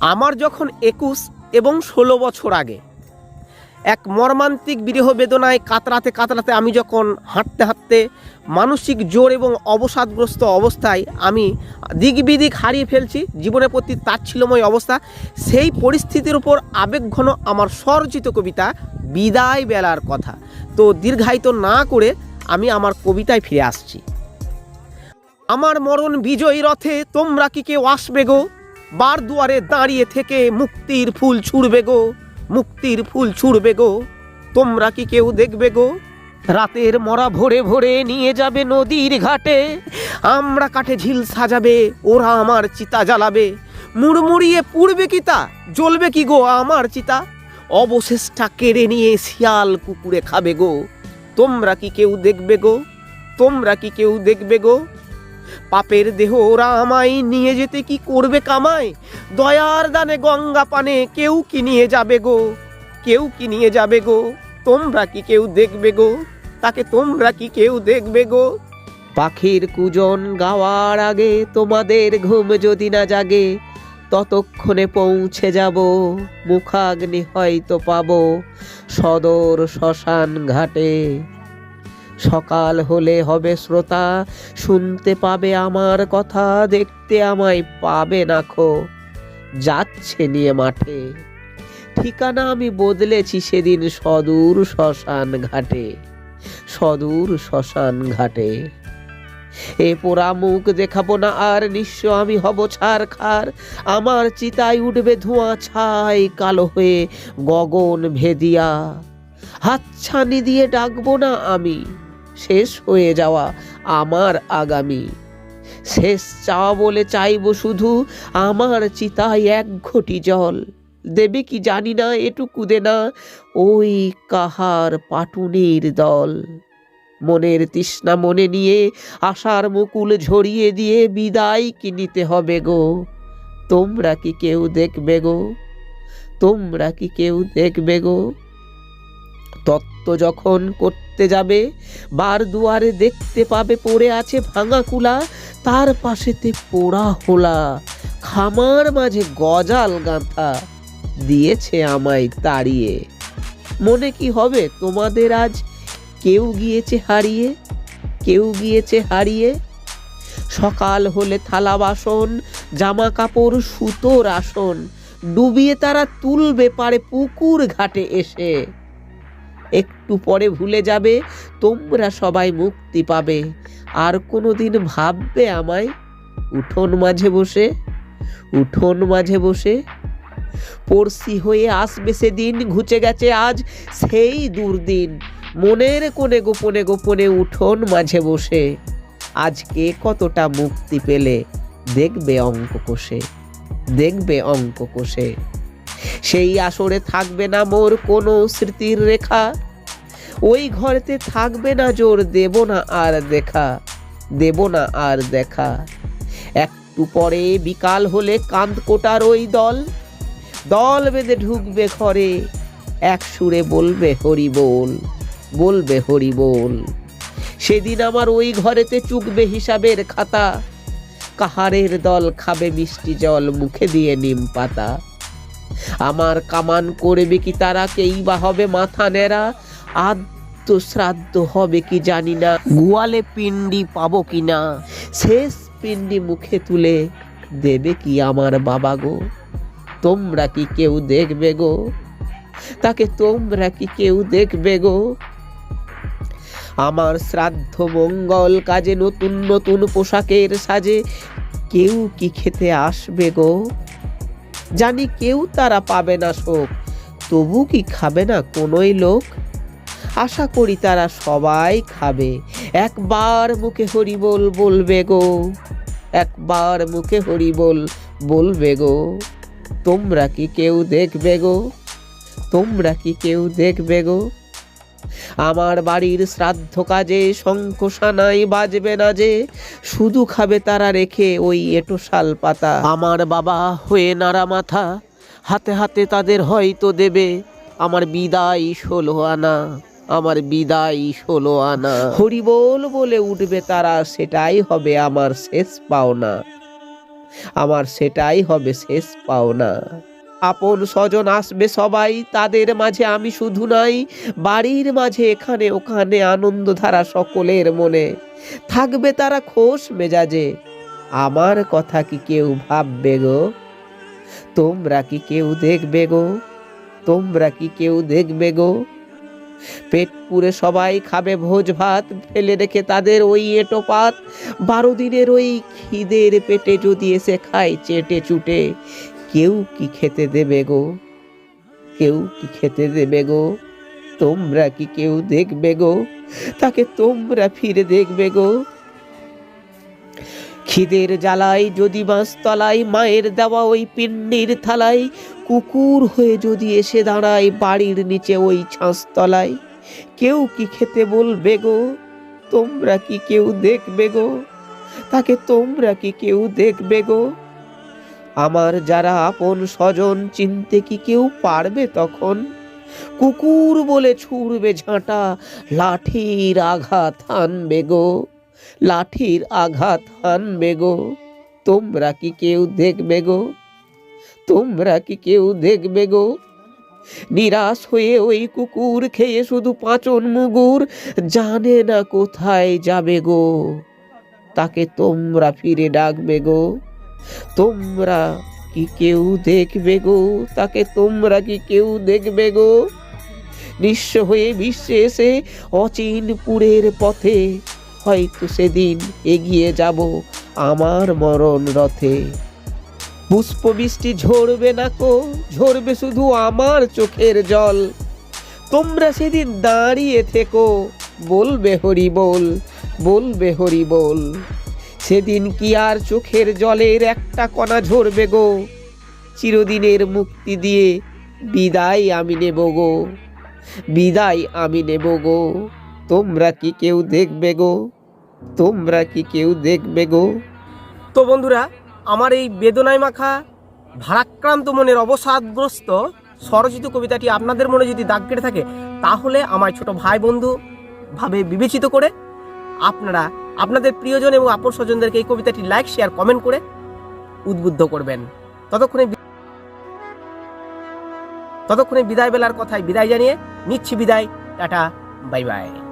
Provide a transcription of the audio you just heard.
আমার যখন একুশ এবং ষোলো বছর আগে, এক মর্মান্তিক বিরহ বেদনায় কাতরাতে কাতরাতে আমি যখন হাঁটতে হাঁটতে মানসিক জোর এবং অবসাদগ্রস্ত অবস্থায় আমি দিক বিদিক হারিয়ে ফেলছি, জীবনের প্রতি তাচ্ছিল্যময় অবস্থা, সেই পরিস্থিতির উপর আবেগঘন আমার স্বরচিত কবিতা বিদায় বেলার কথা। তো দীর্ঘায়িত না করে আমি আমার কবিতায় ফিরে আসছি। আমার মরণ বিজয়ী রথে তোমরা কি কেউ আসবে গো? বার দুয়ারে দাঁড়িয়ে থেকে মুক্তির ফুল ছুড়বে গো, মুক্তির ফুল ছুড়বে গো। তোমরা কি কেউ দেখবে গো? রাতের মরা ভোরে ভোরে নিয়ে যাবে নদীর ঘাটে। আমরা কাঠে ঝিল সাজাবে, ওরা আমার চিতা জ্বালাবে। মুড়মুড়িয়ে পুড়বে কি তা? জ্বলবে কি গো আমার চিতা? অবশেষটা কেড়ে নিয়ে শিয়াল কুকুরে খাবে গো। তোমরা কি কেউ দেখবে গো? তোমরা কি কেউ দেখবে গো? পাপের দেহ আমায় নিয়ে যেতে কি করবে কামায় দয়ার দানে গঙ্গা পানে কেউ কি নিয়ে যাবে গো? কেউ কি নিয়ে যাবে গো? তোমরা কি কেউ দেখবে গো? তাকে তোমরা কি কেউ দেখবে গো? পাখির কুজন গাওয়ার আগে তোমাদের ঘুম যদি না জাগে, ততক্ষণে পৌঁছে যাব, মুখাগ্নি হয়তো পাবো সদর শ্মশান ঘাটে। সকাল হলে হবে শ্রোতা, শুনতে পাবে আমার কথা, দেখতে আমায় পাবে না খো। যাচ্ছে নিয়ে মাঠে। ঠিকানা আমি বদলেছি সেদিন সদূর শ্মশান ঘাটে। সদূর শ্মশান ঘাটে। এ পোড়া মুখ দেখাবো না আর নিঃস্ব আমি হব ছাড় খার আমার চিতায় উঠবে ধোঁয়া ছাই কালো হয়ে গগন ভেদিয়া। হাতছানি দিয়ে ডাকবো না আমি। শেষ হয়ে যাওয়া আমার আগামী। শেষ চাওয়া বলে চাইব শুধু আমার চিতায় এক ঘটি জল। দেবে কি জানি না, এটুকু দে না ওই কাহার পাটুনির দল। মনের তৃষ্ণা মনে নিয়ে আশার মুকুল ঝরিয়ে দিয়ে বিদায় কি নিতে হবে গো? তোমরা কি কেউ দেখবে গো? তোমরা কি কেউ দেখবে গো? তত্ত্ব যখন করতে যাবে, বার দুয়ারে দেখতে পাবে পড়ে আছে ভাঙা কুলা, তার পাশেতে পোড়া হোলা, খামার মাঝে গজাল গাঁথা দিয়েছে আমায় তাড়িয়ে। মনে কি হবে তোমাদের আজ? কেউ গিয়েছে হারিয়ে? কেউ গিয়েছে হারিয়ে? সকাল হলে থালা বাসন, জামা কাপড়, সুতোর আসন, ডুবিয়ে তারা তুলবে পারে পুকুর ঘাটে এসে। একটু পরে ভুলে যাবে, তোমরা সবাই মুক্তি পাবে। আর কোনো দিন ভাববে আমায়? উঠোন মাঝে বসে, উঠোন মাঝে বসে। পড়শি হয়ে আসবে সেদিন, ঘুচে গেছে আজ সেই দুর্দিন। মনের কোণে গোপনে গোপনে উঠোন মাঝে বসে। আজকে কতটা মুক্তি পেলে? দেখবে অঙ্ক কোষে, দেখবে অঙ্ক কোষে। সেই আসরে থাকবে না মোর কোনো স্মৃতির রেখা। ওই ঘরেতে থাকবে না জোর দেব না আর দেখা, দেব না আর দেখা। একটু পরে বিকাল হলে কান্ত কোটার ওই দল। দল বেঁধে ঢুকবে ঘরে, এক সুরে বলবে হরি বল বলবে হরি বল সেদিন আমার ওই ঘরেতে চুকবে হিসাবের খাতা। কাহারের দল খাবে মিষ্টি জল মুখে দিয়ে নিম পাতা। আমার কামান করবে কি তারা? কেই বা হবে মাথা নেড়া আদ্য শ্রাদ্ধ হবে কি জানি না? গোয়ালে পিণ্ডি পাবো কি না? শেষ পিণ্ডি মুখে তুলে দেবে কি আমার বাবা গো? তোমরা কি কেউ দেখবে গো? তাকে তোমরা কি কেউ দেখবে গো? আমার শ্রাদ্ধ মঙ্গল কাজে নতুন নতুন পোশাকের সাজে কেউ কি খেতে আসবে গো? জানি কেউ তারা পাবে না শোক। তবু কি খাবে না কোনোই লোক? আশা করি তারা সবাই খাবে। একবার মুখে হরি বল বলবে গো। একবার মুখে হরি বল বলবে গো। তোমরা কি কেউ দেখবে গো? তোমরা কি কেউ দেখবে গো? আমার বাড়ির শ্রাদ্ধ কাজে শঙ্খ সানাই বাজবে না যে, শুধু খাবে তারা রেখে ওই এটো শাল পাতা। আমার বাবা হয়ে নাড়া মাথা, হাতে হাতে তাদের হয়তো দেবে। আমার বিদায় ষোলো আনা, আমার বিদায় ষোলো আনা। হরিবোল বলে উঠবে তারা, সেটাই হবে আমার শেষ পাওনা। আমার সেটাই হবে শেষ পাওনা। আপন স্বজন আসবে সবাই, তাদের মাঝে আমি শুধু নাই, বাড়ির মাঝে এখানে ওখানে আনন্দধারা সকলের মনে। থাকবে তারা খোশ মেজাজে। আমার কথা কি কেউ ভাববে গো? তোমরা কি কেউ দেখবে গো? তোমরা কি কেউ দেখবে গো? পেট পুরে সবাই খাবে ভোজ ভাত, ফেলে রেখে তাদের ওই এঁটো পাত। বারো দিনের ওই খিদের পেটে যদি এসে খায় চেটে চুটে কেউ কি খেতে দেবে গো? কেউ কি খেতে দেবে গো? তোমরা কি কেউ দেখবে গো? তাকে তোমরা ফিরে দেখবে গো? খিদের জ্বালায় যদি বাঁশতলায় মায়ের দেওয়া ওই পিণ্ডির থালায়, কুকুর হয়ে যদি এসে দাঁড়ায় বাড়ির নিচে ওই ছাঁচতলায়, কেউ কি খেতে বলবে গো? তোমরা কি কেউ দেখবে গো? তাকে তোমরা কি কেউ দেখবে গো? আমার যারা আপন স্বজন, চিনতে কি কেউ পারবে তখন? কুকুর বলে ছুড়বে ঝাঁটা, লাঠির আঘাত হানবে গো, লাঠির আঘাত হানবে গো। তোমরা কি কেউ দেখবে গো? তোমরা কি কেউ দেখবে গো? নিরাশ হয়ে ওই কুকুর খেয়ে শুধু পাঁচন মুগুর জানে না কোথায় যাবে গো। তাকে তোমরা ফিরে ডাকবে গো। তোমরা কি কেউ দেখবে গো? তাকে তোমরা কি কেউ দেখবে গো? নিঃস্ব হয়ে বিশ্বে এসে অচিনপুরের পথে হয়তো সেদিন এগিয়ে যাব আমার মরণ রথে। পুষ্প বৃষ্টি ঝরবে না কো? ঝরবে শুধু আমার চোখের জল। তোমরা সেদিন দাঁড়িয়ে থেকো, বলবে হরি বল, বলবে হরি বল। সেদিন কি আর চোখের জলের একটা কণা ঝরবে গো? চিরদিনের মুক্তি দিয়ে বিদায় আমি নেব গো। বিদায় আমি নেব গো। তোমরা কি কেউ দেখবে গো? তোমরা কি কেউ দেখবে গো? তো বন্ধুরা, আমার এই বেদনায় মাখা, ভারাক্রান্ত মনের অবসাদগ্রস্ত স্বরচিত কবিতাটি আপনাদের মনে যদি দাগ কেটে থাকে, তাহলে আমার ছোট ভাই বন্ধু ভাবে বিবেচিত করে আপনারা আপনাদের প্রিয়জন এবং আপন স্বজনদেরকে এই কবিতাটি লাইক শেয়ার কমেন্ট করে উদ্বুদ্ধ করবেন। ততক্ষণে ততক্ষণে বিদায় বেলার কথায় বিদায় জানিয়ে নিচ্ছি বিদায়। Tata bye bye